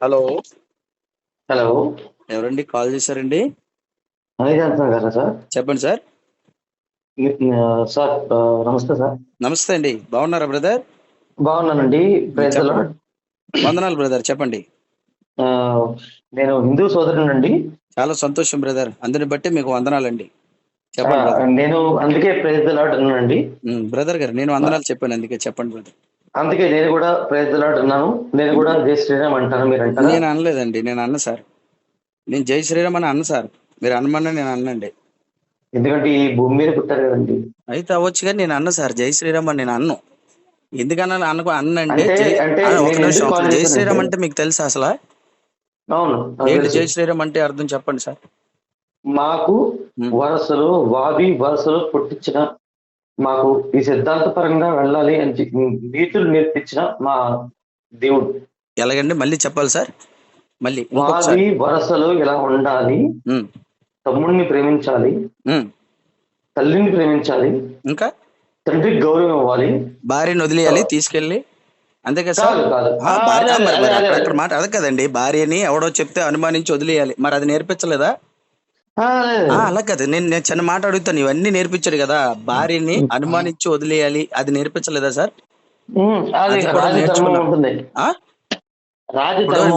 Hello. Hello. ఎవరండి? Call చేశారండి? గారా సార్? చెప్పండి సార్. సార్ నమస్తే సార్. నమస్తే అండి. బాగున్నారా బ్రదర్? బాగున్నానండి. వందనాలు బ్రదర్ చెప్పండి. నేను హిందూ సోదరునండి. చాలా సంతోషం బ్రదర్. అందరిని బట్టి మీకు వందనాలండి. చెప్పండి నేను అందుకే ప్రైజ్ ఉమ్, బ్రదర్ గారు నేను వందనాలు చెప్పాను అందుకే చెప్పండి బ్రదర్. అందుకే నేను కూడా అన్నాను నేను కూడా జై శ్రీరామ్ అంటాను మీరు అంటారా? నేను అనలేదండి నేను అన్న సార్. నేను జై శ్రీరామ్ అని అన్న సార్. మీరు అనమన్నా నేను అన్నండి. ఎందుకంటే ఈ భూమి మీద పుట్టారు కదండి. అయితే అవ్వచ్చు కానీ నేను అన్న సార్ జై శ్రీరామ్ అని నేను అన్ను. ఎందుకన్నా అనుకో అన్నంటే అంటే- జై- ఒక నిమిషం శ్రీరామ్ అంటే? మీకు తెలుసా అసలు? అవును ఏంటి. జై శ్రీరామ్ అంటే అర్థం చెప్పండి సార్. మాకు. వరసలు వాది వరసలు పుట్టించిన మాకు ఈ సిద్ధాంత పరంగా వెళ్ళాలి అని నీతులు నేర్పించిన మా దేవుడు. ఎలాగండి? మళ్ళీ చెప్పాలి సార్. మళ్ళీ వాది వరసలు ఇలా ఉండాలి. తమ్ముడిని ప్రేమించాలి. తల్లిని ప్రేమించాలి. ఇంకా? తండ్రికి గౌరవం ఇవ్వాలి. భార్యను వదిలేయాలి తీసుకెళ్ళి. అంతే కదా సార్? అక్కడ మాట అదే కదండి. భార్యని ఎవడో చెప్తే అనుమానించి వదిలేయాలి. మరి అది నేర్పించలేదా? అలా కదా. నేను నేను చిన్న మాట అడుగుతాను. ఇవన్నీ నేర్పించాడు కదా. భార్యని అనుమానించి వదిలేయాలి. అది నేర్పించలేదా సార్?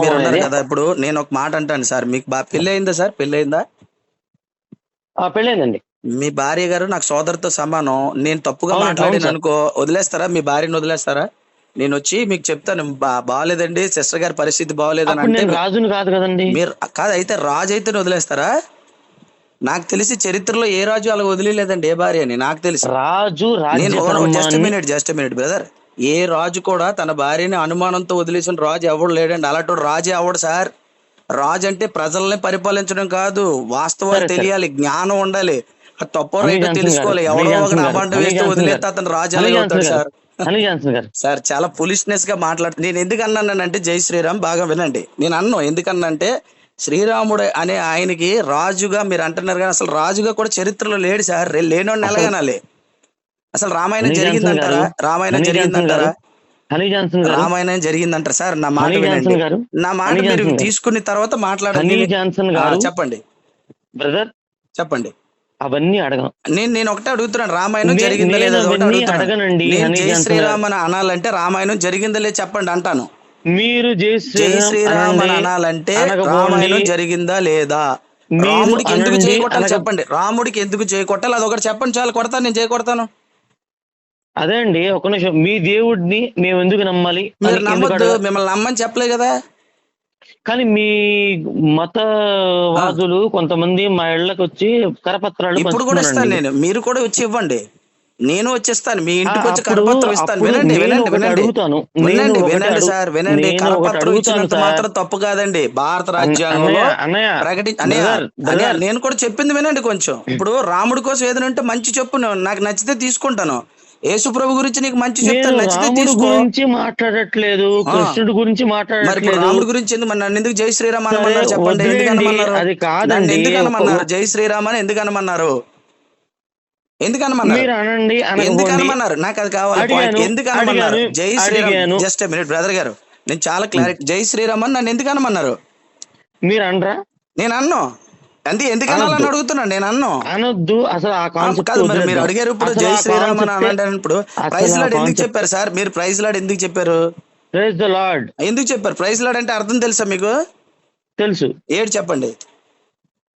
మీరు కదా ఇప్పుడు నేను ఒక మాట అంటాను సార్. మీకు బా పెళ్ళి అయిందా సార్? పెళ్ళి అయిందా పెళ్ళైందండి మీ భార్య గారు నాకు సోదరుతో సమానం. నేను తప్పుగా మాట్లాడాను. అనుకో వదిలేస్తారా? మీ భార్యను వదిలేస్తారా? నేను వచ్చి మీకు చెప్తాను. బా బాగాలేదండి సిస్టర్ గారి పరిస్థితి బాగాలేదని అంటే రాజుని కాదు కదండి. మీరు కాదు అయితే రాజు అయితే వదిలేస్తారా? నాకు తెలిసి చరిత్రలో ఏ రాజు అలా వదిలేదండి ఏ భార్య అని నాకు తెలిసి. Raju just minute just minute brother ఏ రాజు కూడా తన భార్యని అనుమానంతో వదిలేసిన రాజు ఎవడు లేడండి. అలాంటి రాజు ఎవడు సార్? రాజు అంటే ప్రజల్ని పరిపాలించడం కాదు వాస్తవాలు. తెలియాలి జ్ఞానం ఉండాలి. తప్పో రైటో తెలుసుకోవాలి. ఎవడో ఒక వేస్తే వదిలేస్తే అతను రాజు జాన్సన్ అవుతాడు సార్. సార్ చాలా పులిష్నెస్గా మాట్లాడుతుంది నేను ఎందుకు అన్నానంటే జై శ్రీరామ్ బాగా వినండి. నేను అన్ను ఎందుకన్నంటే శ్రీరాముడు అనే ఆయనకి రాజుగా మీరు అంటున్నారు కానీ అసలు రాజుగా కూడా చరిత్రలో లేడు సార్. రే- లేనోడిని ఎలాగనాలి? అసలు రామాయణం జరిగిందంటారా? రామాయణం జరిగిందంటారా? రామాయణం జరిగిందంటారా సార్? నా మాట వినండి. నా మాట మీరు. తీసుకున్న తర్వాత మాట్లాడండి. చెప్పండి. బ్రదర్ చెప్పండి. అవన్నీ అడగను నేను నేను ఒకటే అడుగుతున్నాను. రామాయణం జరిగిందా లేదా అడగనండి, నేను శ్రీరామ్ అని అనాలంటే రామాయణం జరిగిందా లేదా చెప్పండి అంటాను. మీరు జై శ్రీరామ్ అనాలంటే. రామాయణం జరిగిందా లేదా? రాముడికి ఎందుకు చేయకొట్టాలి చెప్పండి. రాముడికి ఎందుకు చేయకొట్టాలి అదొకటి చెప్పండి చాలు. కొడతాను నేను చేయకొడతాను అదే అండి ఒక నిమిషం. మీ దేవుడిని మేము ఎందుకు నమ్మాలి? మీరు నమ్మొద్దు? మిమ్మల్ని నమ్మని చెప్పలే కదా. కానీ మీ మతవాదులు కొంతమంది మా ఇళ్ళకి వచ్చి కరపత్రాలు ఇప్పుడు కూడా ఇస్తాను. నేను. మీరు కూడా వచ్చి ఇవ్వండి. నేను వచ్చేస్తాను మీ ఇంటికి వచ్చి కరపత్రం ఇస్తాను వినండి వినండి వినండి వినండి వినండి సార్ వినండి కరపత్రం ఇచ్చినంత. మాత్రం తప్పు కాదండి భారత రాజ్యాంగంలో ప్రకటి బ్రదర్. నేను కూడా చెప్పింది వినండి కొంచెం ఇప్పుడు రాముడి కోసం ఏదైనా ఉంటే మంచి చెప్పు. నాకు నచ్చితే తీసుకుంటాను యేసు ప్రభు గురించి నీకు మంచి చెప్తాను నచ్చితే తీసుకో గురించి మాట్లాడట్లేదు. కృష్ణుడి గురించి మాట్లాడట్లేదు రాముడి గురించి ఎందుకు నన్ను ఎందుకు జై శ్రీరామ్ అనమన్నారు చెప్పండి ఎందుకు. అనమన్నారు అది కాదండి. ఎందుకు అనమన్నారు జై శ్రీరామ్ అని ఎందుకు అనమన్నారు ఎందుకు అనమన్నారు మీరు అనండి ఎందుకు అనకపోండి. అనమన్నారు నాకు అది కావాలి. ఎందుకు అడిగాను, జై శ్రీరామ్. జస్ట్ మినిట్ బ్రదర్ గారు. నేను చాలా క్లారిటీ జై శ్రీరామ్ అని నన్ను ఎందుకు అనమన్నారు మీరు అనరా నేను అన్ను అంతే ఎందుకు అనాలని. అడుగుతున్నాను నేను అన్ను అనొద్దు. అసలు ఆ కాదు మరి మీరు అడిగారు ఇప్పుడు జై శ్రీరామ్ అని అనంటే ఇప్పుడు ప్రైజ్ లాడ్ ఎందుకు చెప్పారు సార్? మీరు ప్రైజ్ లాడ్ ఎందుకు చెప్పారు? ప్రైజ్ ద లార్డ్ ఎందుకు చెప్పారు? ప్రైజ్ లాడ్ అంటే అర్థం తెలుసా మీకు? తెలుసు. ఏడు చెప్పండి.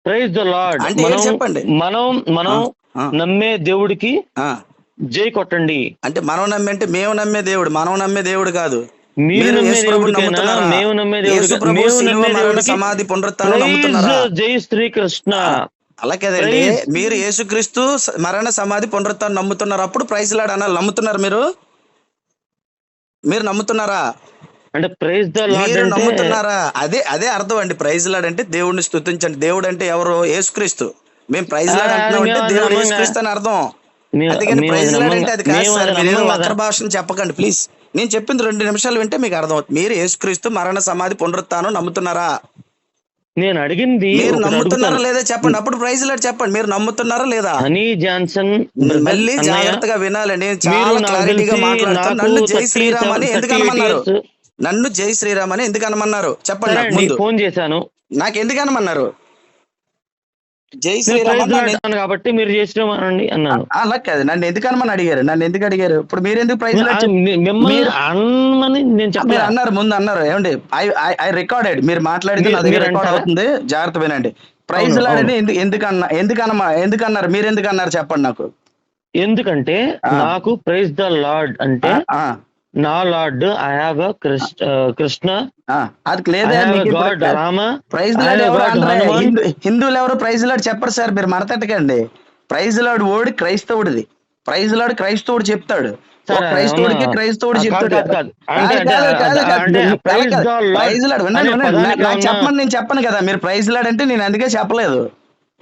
ప్రైజ్ ద లార్డ్ అంటే మనం చెప్పండి? మనం మనం నమ్మే దేవుడికి. జై కొట్టండి. అంటే మనం నమ్మే అంటే మేము నమ్మే దేవుడు మనం నమ్మే దేవుడు కాదు. మీరు? మేము నమ్మే సమాధి నమ్ముతున్నారా? జై శ్రీకృష్ణ. అలా కదండి. మీరు యేసుక్రీస్తు మరణ సమాధి పునరుత్థానం నమ్ముతున్నారు? అప్పుడు ప్రైజ్ లాడ్ అనాలి. నమ్ముతున్నారు మీరు? మీరు నమ్ముతున్నారా? అంటే ప్రైజ్ మీరు నమ్ముతున్నారా? అదే అదే అర్థం అండి. ప్రైజ్ లాడ్ అంటే దేవుడిని స్తుతించండి. దేవుడు అంటే ఎవరు? యేసుక్రీస్తు. మేము ప్రైజ్ అంటున్నాం అంటే దేవుడు. యేసుక్రీస్తు అర్థం. అందుకని ప్రైజ్ అది. అంటే కాదు సార్. మీరు వక్ర. భాషను చెప్పకండి ప్లీజ్. నేను చెప్పింది రెండు నిమిషాలు వింటే మీకు అర్థం అవుతుంది మీరు యేసుక్రీస్తు మరణ సమాధి పునరుత్థానం నమ్ముతున్నారా? నేను అడిగింది మీరు నమ్ముతున్నారా. లేదా చెప్పండి. అప్పుడు ప్రైజ్ లాడ్ చెప్పండి. మీరు నమ్ముతున్నారా లేదా? హనీ జాన్సన్ మళ్ళీ జాగ్రత్తగా వినాలి. నేను చాలా క్లారిటీగా మాట్లాడతాను నన్ను జై 30 శ్రీరామ్ అని ఎందుకు 38 అనమన్నారు? నన్ను జై శ్రీరామ్ అని ఎందుకు అనమన్నారు? చెప్పండి ఫోన్ చేశాను. నాకు ఎందుకు అనమన్నారు? జై శ్రీరామ్ కాబట్టి మీరు చేసినామనండి అన్నాను. అలా కాదు నన్ను ఎందుకు అనమని అడిగారు? నన్ను ఎందుకు అడిగారు? ఇప్పుడు మీరు ఎందుకు ప్రైజ్ మీరు- అన్నారు ముందు అన్నారు. ఏమండి? I I recorded. మీరు మాట్లాడితే నా దగ్గర రికార్డ్? అవుతుంది. జాగ్రత్త వినండి. ప్రైజ్ లాడని ఎందుకు ఎందుకు అన్న ఎందుకు అన్నమా ఎందుకు అన్నారు? మీరు ఎందుకు అన్నారు చెప్పండి నాకు. ఎందుకంటే. నాకు ప్రైజ్ ద లార్డ్ అంటే నా లార్డ్ ఐ హావ్ కృష్ణ. ఆ, అది లేదా ప్రైజ్ హిందువులు ఎవరు ప్రైజ్ లాడ్ చెప్పరు సార్ మీరు మనతట్టకండి ప్రైజ్ లాడ్ ఓడి క్రైస్తవుడిది. ప్రైజ్ లాడ్ క్రైస్తవుడు చెప్తాడు. క్రైస్తవుడికి? క్రైస్తవుడు చెప్తాడు. ప్రైజ్ లాడ్ వినండి, వినండి. నాకు- చెప్పమని నేను చెప్పను కదా మీరు ప్రైజ్ లాడ్ అంటే నేను అందుకే చెప్పలేదు.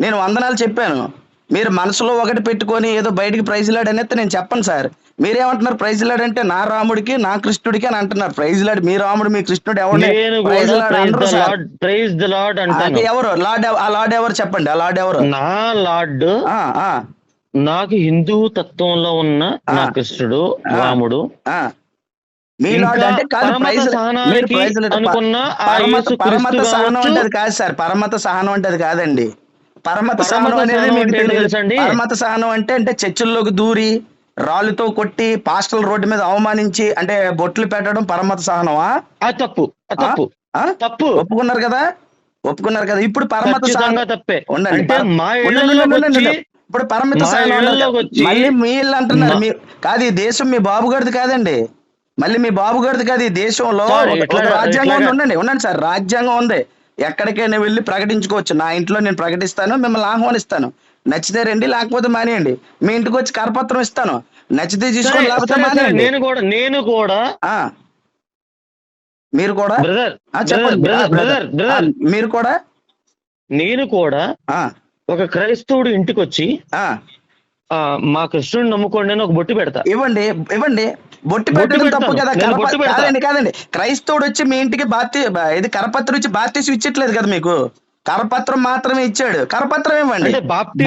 నేను వందనాలు చెప్పాను. మీరు మనసులో ఒకటి పెట్టుకొని ఏదో బయటికి ప్రైజ్ లాడ్ అనేది నేను చెప్పను సార్. మీరేమంటున్నారు ప్రైజ్ లాడ్ అంటే నా రాముడికి నా కృష్ణుడికి అని అంటున్నారు. ప్రైజ్ లాడ్ మీ రాముడు మీ కృష్ణుడు ఎవరు? ఎవరు లార్డ్ ఆ లార్డ్ ఎవరు చెప్పండి? ఆ లార్డ్ ఎవరు? నా లార్డ్ నాకు హిందూ తత్వంలో ఉన్న నా. కృష్ణుడు. రాముడు. అనుకున్న పరమత సహనం. అంటే కాదు సార్. పరమత సహనం అంటే అది కాదండి. పరమత సహనం అనేది మీకు తెలియదు. తెలుసండి? పరమత సహనం అంటే అంటే చర్చిల్లోకి దూరి రాళ్ళతో కొట్టి పాస్టల్ రోడ్డు మీద అవమానించి అంటే బొట్లు పెట్టడం పరమత సహనమా? తప్పు? తప్పు? తప్పు. ఒప్పుకున్నారు కదా? ఒప్పుకున్నారు కదా? ఇప్పుడు పరమత సహనం తప్పే. ఉండండి. ఇప్పుడు పరమిత సహనం మళ్ళీ మీ ఇల్లు అంటున్నారు. మా- కాదు ఈ దేశం మీ బాబు గారిది కాదండి. మళ్ళీ మీ బాబు గారిది కాదు ఈ దేశంలో రాజ్యాంగం? ఉండండి ఉండండి సార్ రాజ్యాంగం ఉంది. ఎక్కడికైనా వెళ్ళి ప్రకటించుకోవచ్చు. నా ఇంట్లో నేను ప్రకటిస్తాను మిమ్మల్ని ఆహ్వానిస్తాను. నచ్చితే రండి లేకపోతే మానేయండి. మీ ఇంటికి వచ్చి కరపత్రం ఇస్తాను. నచ్చితే తీసుకోండి లేకపోతే మానేయండి. నేను కూడా నేను కూడా. మీరు కూడా? చెప్పండి. మీరు కూడా? నేను కూడా ఆ, ఒక క్రైస్తవుడు ఇంటికి వచ్చి మా కృష్ణుని నమ్ముకోండి అని ఒక బొట్టు పెడతా. ఇవ్వండి ఇవ్వండి. బొట్టు పెట్టడం తప్పు. కదా. కాదండి కాదండి. క్రైస్తవుడు వచ్చి మీ ఇంటికి బాప్తి ఇది కరపత్రం ఇచ్చి బాప్తీసం ఇచ్చట్లేదు కదా మీకు? కరపత్రం మాత్రమే ఇచ్చాడు. కరపత్రం ఇవ్వండి.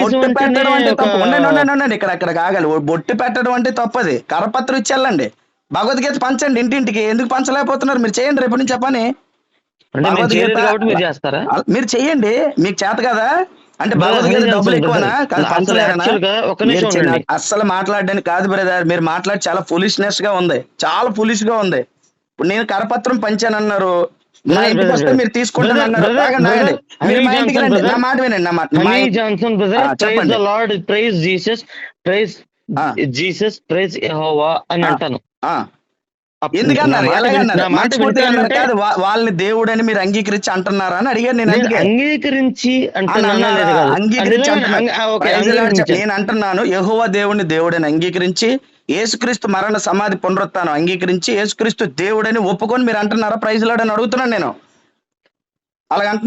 బొట్టు పెట్టడం అంటే తప్పు. ఉండండి ఉండండి ఉండండి. ఇక్కడ అక్కడ కాగాలి బొట్టు పెట్టడం అంటే తప్పది. కరపత్రం ఇచ్చేళ్ళండి భగవద్గీత పంచండి ఇంటింటికి. ఎందుకు పంచలేకపోతున్నారు? మీరు చేయండి రేపు నుంచి చెప్పని మీరు చేస్తారా? అల- మీరు చెయ్యండి మీకు చేత కదా? అంటే భగవద్గీత డబ్బులు ఎక్కువనా? పంచలేరనా? అస్సలు మాట్లాడడానికి కాదు బ్రదర్ మీరు మాట్లాడి చాలా ఫులిష్నెస్గా ఉంది. చాలా ఫులిష్గా ఉంది. ఇప్పుడు నేను కరపత్రం పంచానన్నారు నా బ్రదర్, ఇంటికి వస్తే మీరు తీసుకుంటాను అన్నారు. మీరు హనీ మా ఇంటికి జాన్సన్ రండి నా. మాట వినండి నా మాట. చెప్పండి. Lord praise Jesus praise. Jesus praise Jehovah అని. అంటాను. ఎందుకన్నారు? ఎలాగన్నారు? కాదు వాళ్ళని దేవుడని మీరు అంగీకరించి అంటున్నారా అని అడిగారు నేను అందుకే. అంగీకరించి అంటున్నానా. అంగీకరించి. నేను అంటున్నాను యెహోవా దేవుడిని దేవుడని అంగీకరించి యేసుక్రీస్తు మరణ సమాధి పునరుత్థానం అంగీకరించి యేసుక్రీస్తు దేవుడని ఒప్పుకొని మీరు అంటున్నారా? ప్రైజ్ లార్డ్ అని అడుగుతున్నాను నేను.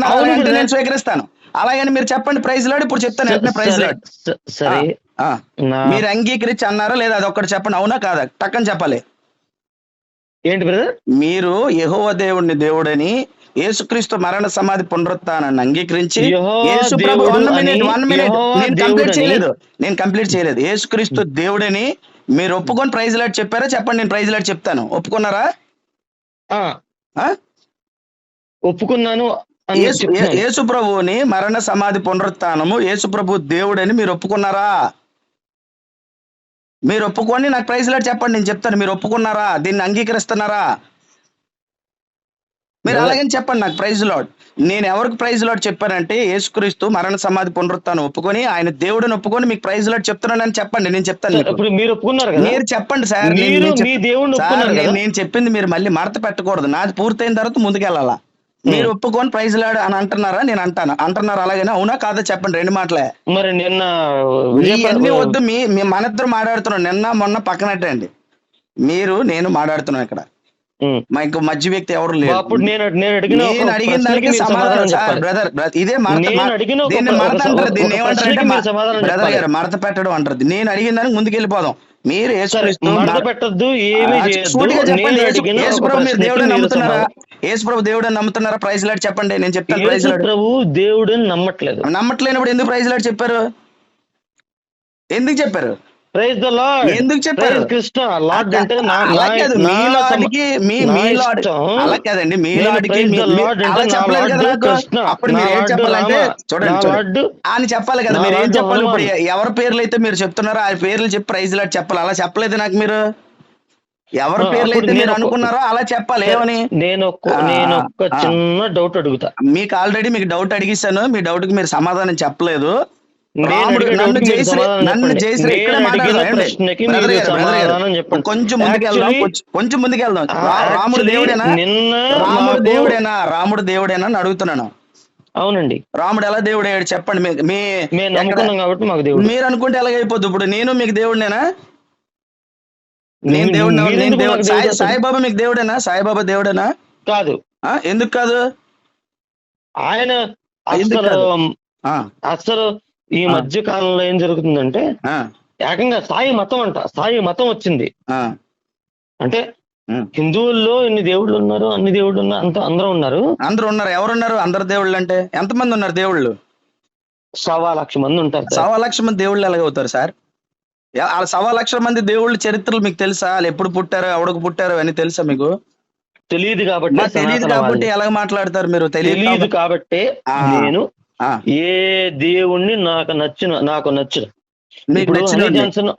అలాగ బ్రదర్. నేను స్వీకరిస్తాను. అలాగని మీరు చెప్పండి ప్రైజ్ లార్డ్ ఇప్పుడు చెప్తాను వెంటనే ప్రైజ్ స- సరే. మీరు అంగీకరించి అన్నారా లేదా? అది ఒక్కటి చెప్పండి. అవునా కాదా? టక్కని చెప్పాలి. ఏంటి బ్రదర్? మీరు యెహోవా దేవుడిని దేవుడని యేసుక్రీస్తు మరణ సమాధి పునరుత్థానాన్ని అంగీకరించి నేను కంప్లీట్ చేయలేదు. నేను కంప్లీట్ చేయలేదు. యేసుక్రీస్తు దేవుడని మీరు ఒప్పుకొని ప్రైజ్ లాట్ చెప్పారా? చెప్పండి నేను ప్రైజ్ లాట్ చెప్తాను. ఒప్పుకున్నారా? ఒప్పుకున్నాను యేసు ప్రభువుని మరణ సమాధి పునరుత్థానము యేసు ప్రభు దేవుడని మీరు ఒప్పుకున్నారా? మీరు ఒప్పుకొని నాకు ప్రైజ్ లాట్ చెప్పండి నేను చెప్తాను. మీరు ఒప్పుకున్నారా? దీన్ని అంగీకరిస్తున్నారా? మీరు. అలాగని చెప్పండి నాకు ప్రైజ్ లాడ్. నేను ఎవరికి ప్రైజ్ లాడ్ చెప్పానంటే యేసుక్రీస్తు మరణ సమాధి పునరుత్థానం ఒప్పుకొని ఆయన దేవుడిని ఒప్పుకొని మీకు ప్రైజ్ లాడ్ చెప్తున్నానని చెప్పండి నేను చెప్తాను. ఇప్పుడు మీరు ఒప్పుకున్నారు కదా? మీరు చెప్పండి సార్ నేను చెప్పింది మీరు మళ్ళీ మడత పెట్టకూడదు. నాది పూర్తయిన తర్వాత ముందుకెళ్ళాలా? మీరు ఒప్పుకొని ప్రైజ్ లాడ్ అని అంటున్నారా? నేను అంటాను. అంటున్నారు అలాగనే? అవునా? కాదా? చెప్పండి. రెండు మాటలే. మరి నిన్న ఇవన్నీ వద్దు మీ మన ఇద్దరు మాట్లాడుతున్నాం. నిన్న మొన్న పక్కనట్టండి మీరు నేను మాట్లాడుతున్నాం ఇక్కడ. మా ఇంకో మధ్య వ్యక్తి ఎవరు లేరు. నేను అడిగిన దానికి సమాధానం. బ్రదర్ ఇదే దీన్ని మడత అంటారు. దీన్ని సమాధానం బ్రదర్. గారు మడత పెట్టడం అంటారు. నేను అడిగిన దానికి యేసుక్రీస్తు మడత మర- పెట్టద్దు ఏమీ ఆ, చేయొద్దు. సూటిగా చెప్పండి. నేను యేసు- అడిగిన యేసు ఒక ప్రభు మీరు ప్రశ్నకి దేవుడని మీరు నమ్ముతున్నారా? ప్రైజ్ లాడ్ చెప్పండి. నేను చెప్తాను ప్రైజ్ ప్రభు దేవుడిని నమ్మట్లేదు. నమ్మట్లేనప్పుడు ఎందుకు ప్రైజ్ లాడ్ చెప్పారు? ఎందుకు చెప్పారు? ప్రైజ్ ద లార్డ్ ఎందుకు చెప్పారు? కృష్ణ లార్డ్ అంటే నా నా మీ సమ- లార్డ్కి మీ నా మీ లార్డ్ ఇష్టం. అలా కాదండి మీ నేను లార్డ్కి praise me- the me- Lord అంటే చెప్పలేదు కదా లార్డ్ కృష్ణ, అప్పుడు మీరు ఏం లార్డ్ చెప్పాలంటే చూడండి చూడండి. లార్డ్ అని చెప్పాలి కదా మీరు ఏం లార్డ్ చెప్పాలి? ఇప్పుడు. ఎవరి పేర్లు అయితే మీరు చెప్తున్నారో ఆ పేర్లు చెప్పి ప్రైజ్ లాట్ చెప్పాలి. అలా చెప్పలేదు నాకు మీరు? ఎవరి పేర్లు అయితే మీరు అనుకున్నారో అలా చెప్పాలి ఏమని? నేను నేను ఒక్క. చిన్న డౌట్ అడుగుతా. మీకు ఆల్రెడీ మీకు డౌట్ అడిగిస్తాను. మీ డౌట్కి మీరు సమాధానం చెప్పలేదు. నన్ను జయశ్రీ నన్ను. జయశ్రీ ఇక్కడ. కొంచెం ముందుకు వెళ్దాం Actually- కొంచెం- కొంచెం ముందుకు వెళ్దాం ఆ, రా- రాముడు దేవుడేనా? రాముడు దేవుడేనా? రాముడు దేవుడేనా అని అడుగుతున్నాను. అవునండి. రాముడు ఎలా దేవుడేడు చెప్పండి. మీ- కాబట్టి మాకు దేవుడు. మీరు అనుకుంటే ఎలాగైపోద్ది? ఇప్పుడు నేను మీకు దేవుడినేనా? నేను మీరు నేను దేవుడు దేవుడు? సాయిబాబా మీకు దేవుడేనా? సాయిబాబా దేవుడేనా? కాదు. ఎందుకు కాదు? ఆయన అసలు ఈ. మధ్య కాలంలో ఏం జరుగుతుందంటే ఏకంగా సాయి మతం అంట. సాయి మతం వచ్చింది. అంటే. హిందువుల్లో ఎన్ని దేవుళ్ళు ఉన్నారు అన్ని దేవుళ్ళు ఉన్నారు అంత అందరూ ఉన్నారు. అందరు ఉన్నారు. ఎవరున్నారు? అందరు దేవుళ్ళు అంటే ఎంతమంది ఉన్నారు దేవుళ్ళు? సవా లక్ష మంది ఉంటారు. సవా లక్ష మంది దేవుళ్ళు ఎలాగవుతారు సార్? వాళ్ళ సవా లక్షల మంది దేవుళ్ళ చరిత్రలు మీకు తెలుసా? వాళ్ళు ఎప్పుడు పుట్టారు ఎవడికి పుట్టారు అని తెలుసా మీకు? తెలియదు కాబట్టి తెలియదు కాబట్టి. ఎలా మాట్లాడతారు మీరు? తెలియదు కాబట్టి-. నేను ఏ దేవుణ్ణి నాకు నచ్చిన నాకు నచ్చిన.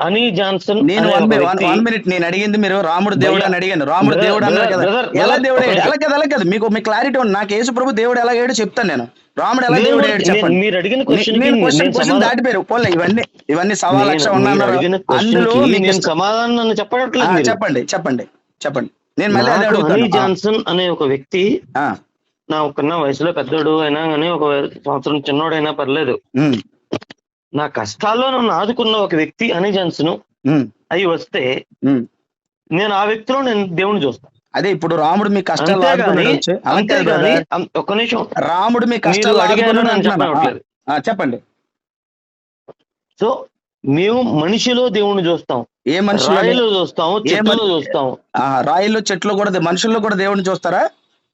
హనీ జాన్సన్ నేను వన్ మినిట్ నేను అడిగింది మీరు రాముడు దేవుడు అని అడిగాను. రాముడు దేవుడు అన్నారు కదా. ఎలా దేవుడు అలా కదా అలా కదా? మీకు మీ క్లారిటీ ఉంది. నాకు యేసు ప్రభు దేవుడు ఎలా అయ్యాడు చెప్తాను నేను. రాముడు ఎలా దేవుడు అయ్యాడు చెప్పండి. మీరు అడిగిన క్వశ్చన్ క్వశ్చన్ దాటిపోయారు పోలే ఇవన్నీ ఇవన్నీ సవా లక్ష ఉన్నారు అందులో నేను సమాధానం చెప్పట్లేదు. చెప్పండి చెప్పండి చెప్పండి. నేను మళ్ళీ జాన్సన్ అనే ఒక వ్యక్తి నా ఒక్కన్న వయసులో పెద్దోడు అయినా కానీ ఒక సంవత్సరం చిన్నోడైనా పర్లేదు. నా కష్టాల్లో నన్ను ఆదుకున్న ఒక వ్యక్తి హనీ జాన్సన్ అయి వస్తే. నేను ఆ వ్యక్తిలో నేను దేవుని చూస్తాను అదే ఇప్పుడు రాముడు మీ కష్టాలు ఒక్క నిమిషం. రాముడు మీ కష్టాలు చెప్పండి. సో మేము మనిషిలో దేవుణ్ణి చూస్తాం. ఏ మనుషులు? రాయిలో చూస్తాం ఏ చెట్టులో మనిషి- చూస్తాం. ఆ, రాయిల్లో చెట్లు కూడా మనుషుల్లో కూడా దేవుడిని చూస్తారా?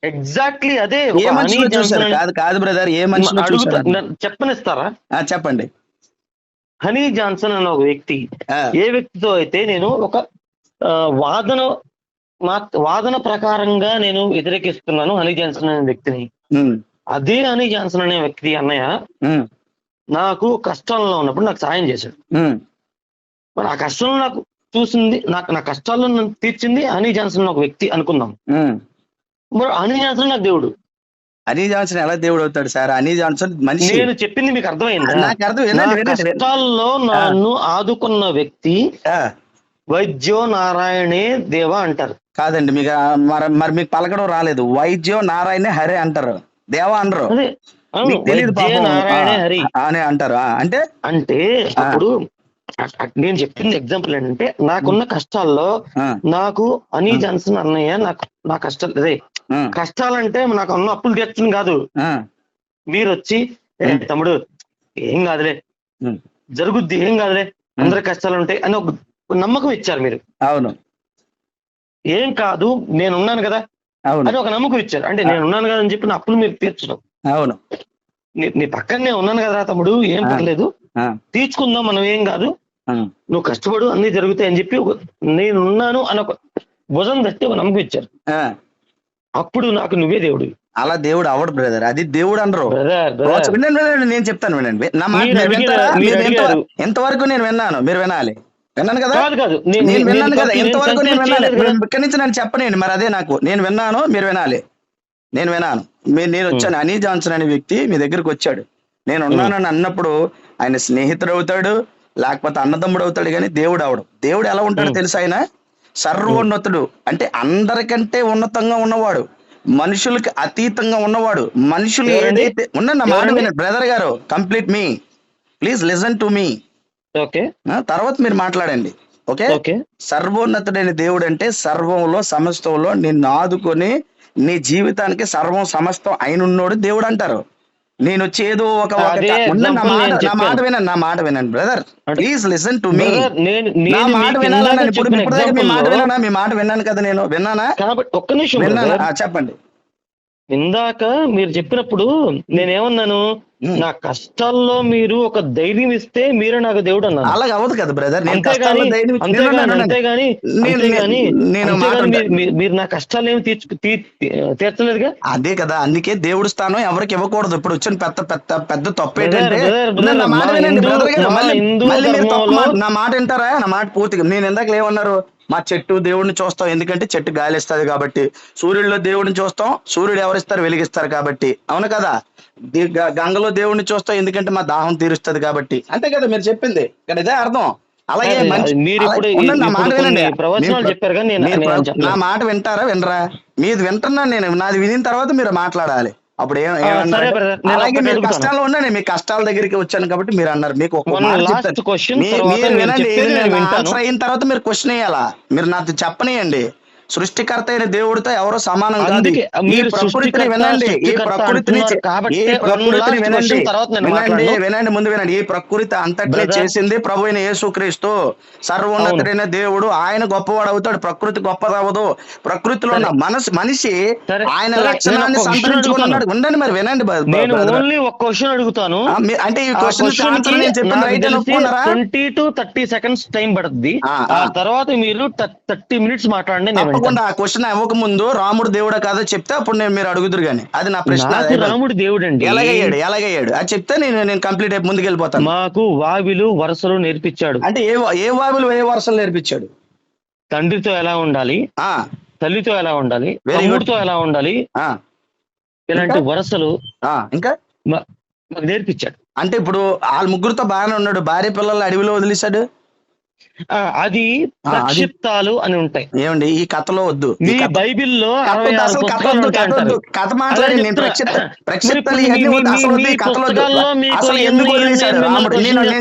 ఎగ్జాక్ట్లీ అదే ఏ చూస్తారు జాన్సన్ కాదు కాదు బ్రదర్ ఏ నన్ను చెప్పనిస్తారా? చెప్పండి. హనీ జాన్సన్ అనే ఒక వ్యక్తి ఏ వ్యక్తితో అయితే నేను ఒక వాదన వాదన ప్రకారంగా నేను వ్యతిరేకిస్తున్నాను హనీ జాన్సన్ అనే వ్యక్తిని. అదే హనీ జాన్సన్ అనే వ్యక్తి అన్నయ్య నాకు కష్టంలో ఉన్నప్పుడు నాకు సాయం చేశాడు. మరి ఆ కష్టంలో నాకు చూసింది నాకు నా కష్టాల్లో నన్ను తీర్చింది హనీ జాన్సన్ అనే ఒక వ్యక్తి అనుకుందాం. హనీ జాన్సన్ నాకు దేవుడు. అనీ జాన్సన్ ఎలా దేవుడు అవుతాడు సార్? అనీ జాన్సన్ మనిషి. నేను చెప్పింది మీకు అర్థమైందా? నాకు అర్థం. కష్టాల్లో నన్ను ఆదుకున్న వ్యక్తి ఆ, వైద్యో నారాయణే దేవ అంటారు. కాదండి మీకు మరి మరి మీకు పలకడం రాలేదు. వైద్యం నారాయణ హరే అంటారు. దేవా అనరు. అని అంటారు. అంటే? అంటే అప్పుడు నేను చెప్పింది ఎగ్జాంపుల్ ఏంటంటే నాకున్న కష్టాల్లో నాకు అనీ జాన్సన్ అన్నయ్య నాకు నా కష్టాలు అదే కష్టాలంటే నాకు ఉన్న అప్పులు తీర్చడం కాదు. మీరు వచ్చి "ఏ, ఉం. తమ్ముడు ఏం కాదులే. జరుగుద్ది ఏం కాదులే. అందరి కష్టాలు ఉంటాయి అని ఒక నమ్మకం ఇచ్చారు మీరు. అవును. ఏం కాదు నేను ఉన్నాను కదా అని ఒక నమ్మకం ఇచ్చారు. అంటే నేను ఉన్నాను కదా అని చెప్పి నా అప్పులు మీరు తీర్చడం. అవును. నీ- పక్కనే ఉన్నాను కదా తమ్ముడు ఏం. పర్లేదు. తీర్చుకుందాం మనం ఏం కాదు. నువ్వు కష్టపడు అన్ని జరుగుతాయి అని చెప్పి ఒక నేను ఉన్నాను అని ఒక భుజం తట్టి ఒక నమ్మకం ఇచ్చారు. అప్పుడు నాకు నువ్వే దేవుడు. అలా దేవుడు అవడు బ్రదర్ అది దేవుడు అనరు. వినండి వినండి నేను చెప్తాను వినండి. నా మాట. ఎంతవరకు నేను విన్నాను? మీరు వినాలి. విన్నాను కదా? నేను విన్నాను కదా? నేను ఎంతవరకు నేను విన్నాను. మీరు ఇక్కడి నుంచి నన్ను చెప్పనండి మరి అదే నాకు. నేను విన్నాను మీరు వినాలి. నేను వినాను మీరు నేను వచ్చాను. అనీ జాన్సన్ అనే వ్యక్తి మీ దగ్గరికి వచ్చాడు. నేను ఉన్నానని అన్నప్పుడు ఆయన స్నేహితుడు అవుతాడు లేకపోతే అన్నదమ్ముడు అవుతాడు కానీ దేవుడు అవడు దేవుడు ఎలా ఉంటాడో. తెలుసు ఆయన? సర్వోన్నతుడు. అంటే అందరికంటే ఉన్నతంగా ఉన్నవాడు. మనుషులకి అతీతంగా ఉన్నవాడు. మనుషులు? ఏదైతే ఉన్న మాట బ్రదర్ గారు complete me. Please listen to me. Okay. తర్వాత మీరు మాట్లాడండి. ఓకే? ఓకే. సర్వోన్నతుడైన దేవుడు అంటే సర్వంలో సమస్తంలో నిన్ను ఆదుకొని నీ జీవితానికి సర్వం సమస్తం అయినున్నోడు దేవుడు అంటారు. నేను వచ్చి ఏదో ఒక నా మాట. వినండి నా మాట వినండి brother please listen to me నా మాట మీకు వినాలా ఇందాక ఇప్పుడు చెప్పిన ఇప్పుడు దాకా మీ మాట విన్నానా? మీ మాట విన్నాను కదా నేను. విన్నానా? ఒక్క నిమిషం విన్నానా? చెప్పండి. ఇందాక మీరు చెప్పినప్పుడు నేనేమన్నాను. నా కష్టాల్లో మీరు ఒక ధైర్యం ఇస్తే మీరే నాకు దేవుడు అన్నాను. అలాగ అవ్వదు కదా బ్రదర్ అంతేగాని. మీరు- నా కష్టాలు ఏమి తీర్చలేదుగా? అదే కదా అందుకే దేవుడి స్థానం ఎవరికి ఇవ్వకూడదు. ఇప్పుడు వచ్చిన పెద్ద పెద్ద పెద్ద తప్పు ఏంటంటే నా మాట వింటారా? నా మాట పూర్తిగా నేను ఇందాక ఏమన్నారు? మా చెట్టు దేవుడిని చూస్తాం. ఎందుకంటే చెట్టు గాలి ఇస్తుంది కాబట్టి. సూర్యుడిలో దేవుడిని చూస్తాం. సూర్యుడు ఎవరిస్తారు? వెలిగిస్తారు కాబట్టి. అవును కదా? గంగలో దేవుడిని చూస్తాం. ఎందుకంటే మా దాహం తీరుస్తుంది కాబట్టి. అంతే కదా మీరు చెప్పింది. ఇక్కడ ఇదే అర్థం. అలాగే మీరు ఇప్పుడు నా మాట వినండి. చెప్పారు. నా మాట వింటారా? వినరా? మీది వింటున్నాను నేను. నాది వినిన తర్వాత మీరు మాట్లాడాలి. అప్పుడు అలాగే అడుగుతాను. కష్టాలు ఉండండి మీ కష్టాల దగ్గరికి వచ్చాను కాబట్టి మీరు అన్నారు. మీకు వినండి అయిన తర్వాత మీరు క్వశ్చన్ వేయాలా? మీరు నాకు చెప్పనియండి. సృష్టికర్త అయిన దేవుడితో ఎవరో సమానం కాదు ఈ ప్రకృతిని వినండి ఈ ప్రకృతిని ఈ ప్రకృతిని వినండి వినండి. వినండి ముందు వినండి ఈ ప్రకృతి అంతటినీ. చేసింది ప్రభు అయిన యేసుక్రీస్తు సర్వోన్నతుడైన దేవుడు ఆయన గొప్పవాడు అవుతాడు ప్రకృతి గొప్పదవ్వదు ప్రకృతిలో ఉన్న మనసు మనిషి ఆయన లక్షణాన్ని సంతరించుకున్నాడు. ఉండండి మరి వినండి నేను. ఓన్లీ ఒక క్వశ్చన్ అడుగుతాను అంటే ఈ క్వశ్చన్ నేను write twenty to thirty seconds time పడుతుంది. తర్వాత మీరు థర్టీ మినిట్స్ మాట్లాడండి. తప్పకుండా ఆ క్వశ్చన్ ఇవ్వక ముందు రాముడు దేవుడా కాదో చెప్తే అప్పుడు నేను మీరు అడుగుదురు గాని. అది నా ప్రశ్న. రాముడు దేవుడండి. ఎలాగయ్యాడు? ఎలాగయ్యాడు? అది చెప్తే నేను నేను కంప్లీట్ అయిపోయి ముందుకు వెళ్ళిపోతాను. మాకు వావిలు వరుసలు నేర్పించాడు. అంటే ఏ ఏ వాబులు ఏ వరుసలు నేర్పించాడు? తండ్రితో ఎలా ఉండాలి? ఆ. తల్లితో ఎలా ఉండాలి. తమ్ముడితో ఎలా ఉండాలి? ఆ. ఇలాంటి? వరసలు ఆ ఇంకా? మాకు నేర్పించాడు. అంటే ఇప్పుడు వాళ్ళ ముగ్గురుతో బాగానే ఉన్నాడు. భార్య పిల్లలు అడవిలో వదిలేశాడు? అది ప్రక్షిప్తాలు అని ఉంటాయి. ఏమండి? ఈ కథలో వద్దు. మీ బైబిల్లో కథ మాట్లాడి నేను. ప్రక్షిప్త ప్రక్షిప్తలు ఎందుకు నేను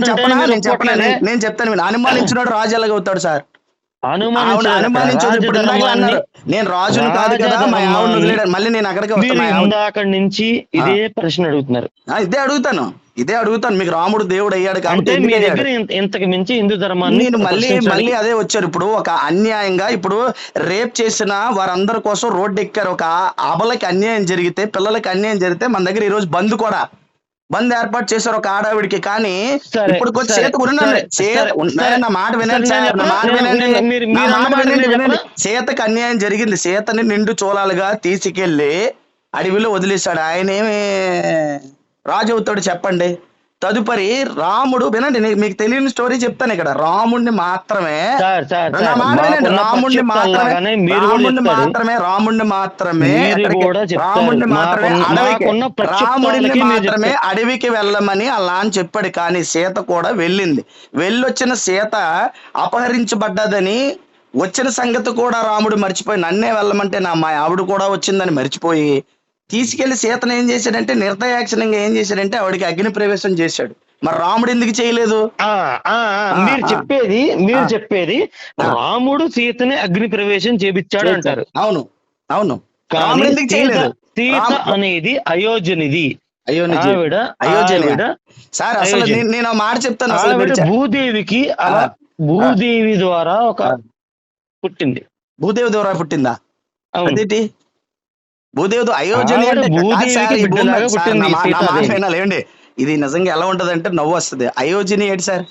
చెప్పనా? నేను చెప్పనా? నేను చెప్తాను. మీరు అనుమానించినాడు రాజు ఎలాగ అవుతాడు సార్? నేను రాజును కాదు కదా మా మళ్ళీ నేను అక్కడికి ఇందాక నుంచి ఇదే ప్రశ్న అడుగుతున్నారు. ఇదే అడుగుతాను. ఇదే అడుగుతాను. మీకు రాముడు దేవుడు అయ్యాడు కాబట్టి మీ? దగ్గర ఇంతకు మించి హిందూ ధర్మాన్ని నేను మళ్ళీ. మళ్ళీ అదే వచ్చారు. ఇప్పుడు ఒక అన్యాయంగా ఇప్పుడు రేప్ చేసిన వారందరి కోసం రోడ్డు ఎక్కారు. ఒక అబలకి అన్యాయం జరిగితే పిల్లలకి అన్యాయం జరిగితే మన దగ్గర ఈ రోజు బంద్ కూడా బంద్ ఏర్పాటు చేశారు ఒక ఆడావిడికి కానీ ఇప్పుడు చేత. నా మాట వినండి సరే, నా మాట? వినండి నా మాట? సీతకు అన్యాయం జరిగింది సీతని నిండు చూలాలుగా తీసుకెళ్ళి అడవిలో వదిలేశాడు ఆయన ఏమి రాజు అవుతాడు చెప్పండి తదుపరి రాముడు వినండి మీకు తెలియని స్టోరీ చెప్తాను ఇక్కడ. రాముడిని మాత్రమే. రాముడిని మాత్రమే రాముడిని మాత్రమే రాముడిని మాత్రమే. రాముడిని మాత్రమే అడవికి. రాముడిని మాత్రమే. అడవికి వెళ్ళమని అలా అని చెప్పాడు. కానీ సీత కూడా వెళ్ళింది. వెళ్ళొచ్చిన సీత అపహరించబడ్డదని వచ్చిన సంగతి కూడా రాముడు మర్చిపోయి నన్నే వెళ్ళమంటే నా మా ఆవిడ కూడా వచ్చిందని మర్చిపోయి తీసుకెళ్ళి సీతను ఏం చేశాడంటే నిర్దయాక్షణంగా ఏం చేశాడంటే ఆవిడకి అగ్ని ప్రవేశం చేశాడు మరి రాముడు ఎందుకు చేయలేదు మీరు. చెప్పేది మీరు. చెప్పేది. రాముడు సీతని అగ్ని ప్రవేశం చేపించాడు అంటారు అవును అవును రాముడు ఎందుకు చేయలేదు సీత అనేది. ఆవిడ. ఆవిడ సార్ అసలు. నేను- మాట చెప్తాను అసలు భూదేవికి అలా భూదేవి ద్వారా ఒక. పుట్టింది భూదేవి ద్వారా పుట్టిందా అదేంటి భూదేవి దో- అయోధ్యని అంటే ఇది నిజంగా ఎలా ఉంటది అంటే నవ్వు వస్తుంది. అయోధ్యని ఏంటి సార్?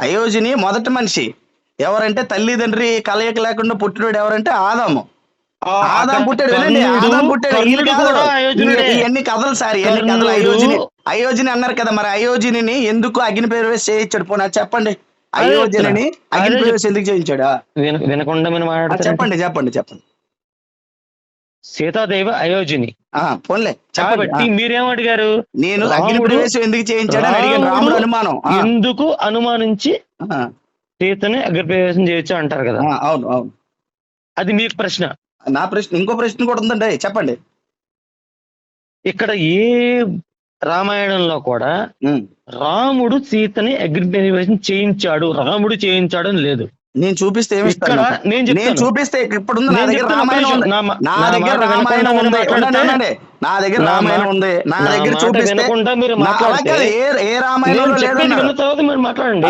అయోధ్యని మొదటి మనిషి ఎవరంటే తల్లిదండ్రి కలయిక లేకుండా పుట్టినోడు ఎవరంటే ఆదాము. ఆదాం పుట్టాడు వినండి. ఆదాం పుట్టాడు. ఇవన్నీ కథలు సార్ ఇవన్నీ కథలు. అయోధ్యని అయోధ్యని అన్నారు కదా మరి. అయోధ్యని ఎందుకు అగ్ని ప్రవేశం చేయించాడు? పోనా చెప్పండి. అయోధ్యని. అగ్ని ప్రవేశం ఎందుకు చేయించాడా? విన- వినకుండా చెప్పండి చెప్పండి చెప్పండి. సీతాదేవి అయోధ్యని. ఆ పోన్లే కాబట్టి ఆ, మీరేం అడిగారు? నేను ఎందుకు చేయించాడని అడిగాను. రాముడు రాముడు అనుమానం. ఎందుకు అనుమానించి సీతని అగ్ని ప్రవేశం చేయొచ్చు అంటారు కదా. అవును అవును. అది మీకు ప్రశ్న. నా ప్రశ్న ఇంకో ప్రశ్న కూడా ఉందండి. చెప్పండి. ఇక్కడ ఏ రామాయణంలో కూడా. రాముడు సీతని అగ్ని ప్రవేశం చేయించాడు. రాముడు చేయించాడు అని లేదు. నేను చూపిస్తే ఏమి నేను చూపిస్తే ఇప్పుడు నా దగ్గర రామాయణం. నా దగ్గర రామాయణం ఉంది. నా దగ్గర రామాయణం ఉంది. నా దగ్గర చూపిస్తే ఏ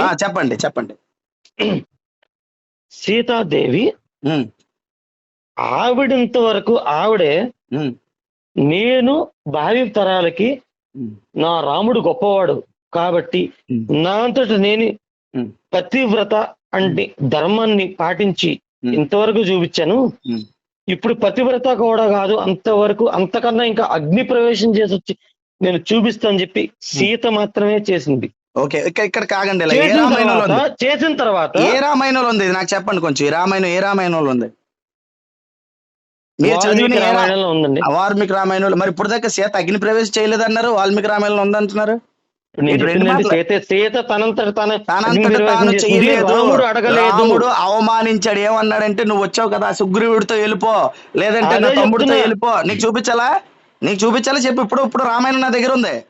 ఆ, చెప్పండి చెప్పండి. సీతాదేవి ఆవిడంత వరకు ఆవిడే నేను భావి తరాలకి నా రాముడు గొప్పవాడు కాబట్టి నా అంతట నేను పతివ్రత అంటే ధర్మాన్ని పాటించి. ఇంతవరకు చూపించాను. ఇప్పుడు పతివ్రత కూడా కాదు అంతవరకు అంతకన్నా ఇంకా అగ్ని ప్రవేశం చేసి వచ్చి నేను చూపిస్తాను చెప్పి సీత మాత్రమే చేసింది. ఓకే ఇక్కడ ఇక్కడ కాగండి ఇలా. ఏ చేసిన రామాయణంలో తర్వాత ఉంది చేసిన తర్వాత ఏ రామాయణంలో ఉంది? నాకు చెప్పండి కొంచెం. ఈ రామాయణం ఏ రామాయణంలో ఉంది? మీరు చదివిన రామాయణంలో ఉందండి. వాల్మీకి రామాయణంలో మరి ఇప్పుడు దాకా సీత అగ్ని ప్రవేశం చేయలేదన్నారు? వాల్మీకి రామాయణంలో ఉందంటున్నారు? రాముడు అవమానించాడు. ఏమన్నాడంటే నువ్వు వచ్చావు కదా సుగ్రీవుడితో వెళ్ళిపో. లేదంటే నా తమ్ముడితో. వెళ్ళిపో. నీకు చూపించాలా? నీకు చూపించాలా? చెప్పు. ఇప్పుడు ఇప్పుడు రామాయణం నా దగ్గర ఉంది.